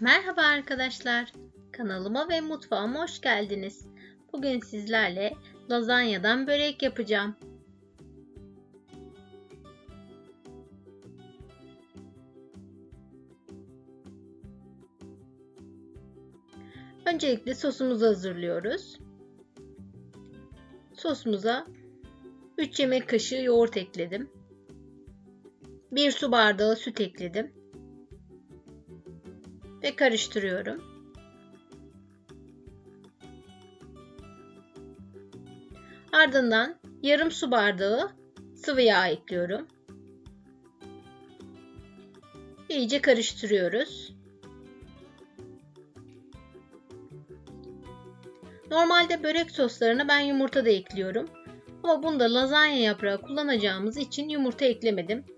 Merhaba arkadaşlar. Kanalıma ve mutfağıma hoş geldiniz. Bugün sizlerle lazanyadan börek yapacağım. Öncelikle sosumuzu hazırlıyoruz. Sosumuza 3 yemek kaşığı yoğurt ekledim. 1 su bardağı süt ekledim ve karıştırıyorum. Ardından yarım su bardağı sıvı yağ ekliyorum. İyice karıştırıyoruz. Normalde börek soslarına ben yumurta da ekliyorum. Ama bunda lazanya yaprağı kullanacağımız için yumurta eklemedim.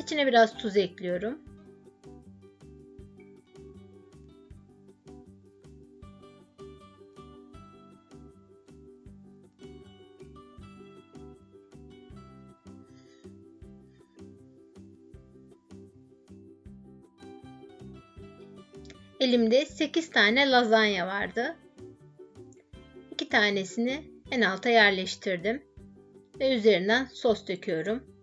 İçine biraz tuz ekliyorum. Elimde 8 tane lazanya vardı. 2 tanesini en alta yerleştirdim ve üzerinden sos döküyorum.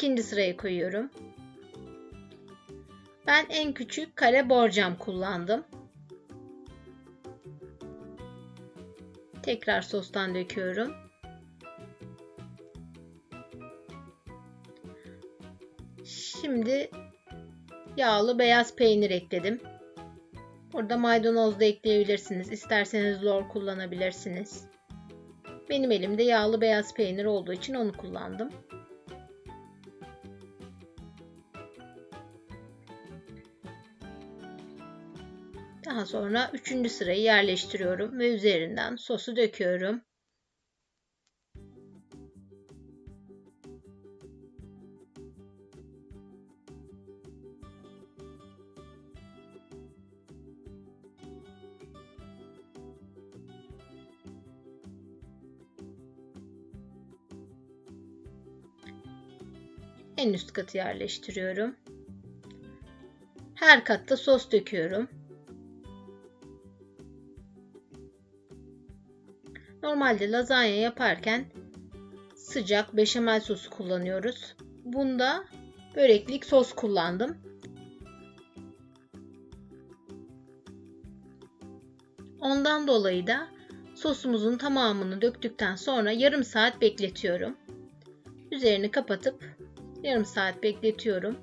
İkinci sıraya koyuyorum. Ben en küçük kare borcam kullandım. Tekrar sostan döküyorum. Şimdi yağlı beyaz peynir ekledim. Burada maydanoz da ekleyebilirsiniz. İsterseniz lor kullanabilirsiniz. Benim elimde yağlı beyaz peynir olduğu için onu kullandım. Daha sonra üçüncü sırayı yerleştiriyorum ve üzerinden sosu döküyorum. En üst katı yerleştiriyorum. Her katta sos döküyorum. Normalde lazanya yaparken sıcak beşamel sosu kullanıyoruz. Bunda böreklik sos kullandım. Ondan dolayı da sosumuzun tamamını döktükten sonra yarım saat bekletiyorum. Üzerini kapatıp yarım saat bekletiyorum.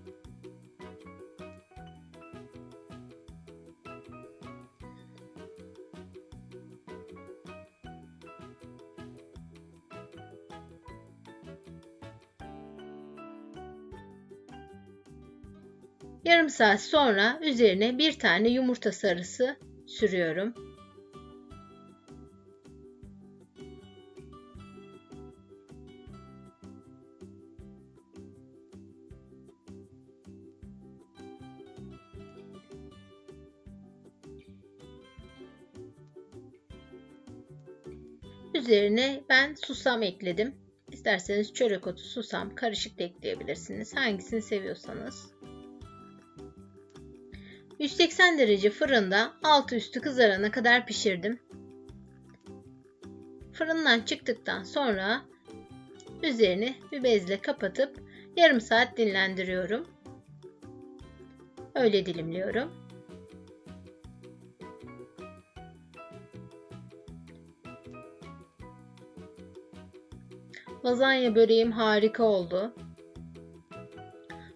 Yarım saat sonra üzerine bir tane yumurta sarısı sürüyorum. Üzerine ben susam ekledim. İsterseniz çörek otu, susam karışık da ekleyebilirsiniz. Hangisini seviyorsanız. 180 derece fırında altı üstü kızarana kadar pişirdim. Fırından çıktıktan sonra üzerini bir bezle kapatıp yarım saat dinlendiriyorum. Öyle dilimliyorum. Lazanya böreğim harika oldu.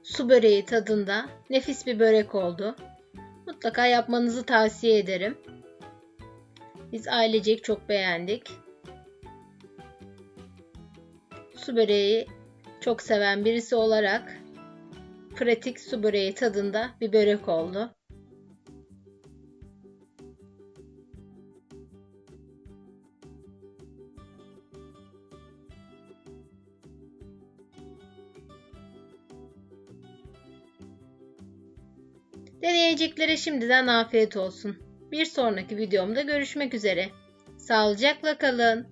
Su böreği tadında nefis bir börek oldu. Mutlaka yapmanızı tavsiye ederim. Biz ailecek çok beğendik. Su böreği çok seven birisi olarak pratik su böreği tadında bir börek oldu. Deneyeceklere şimdiden afiyet olsun. Bir sonraki videomda görüşmek üzere. Sağlıcakla kalın.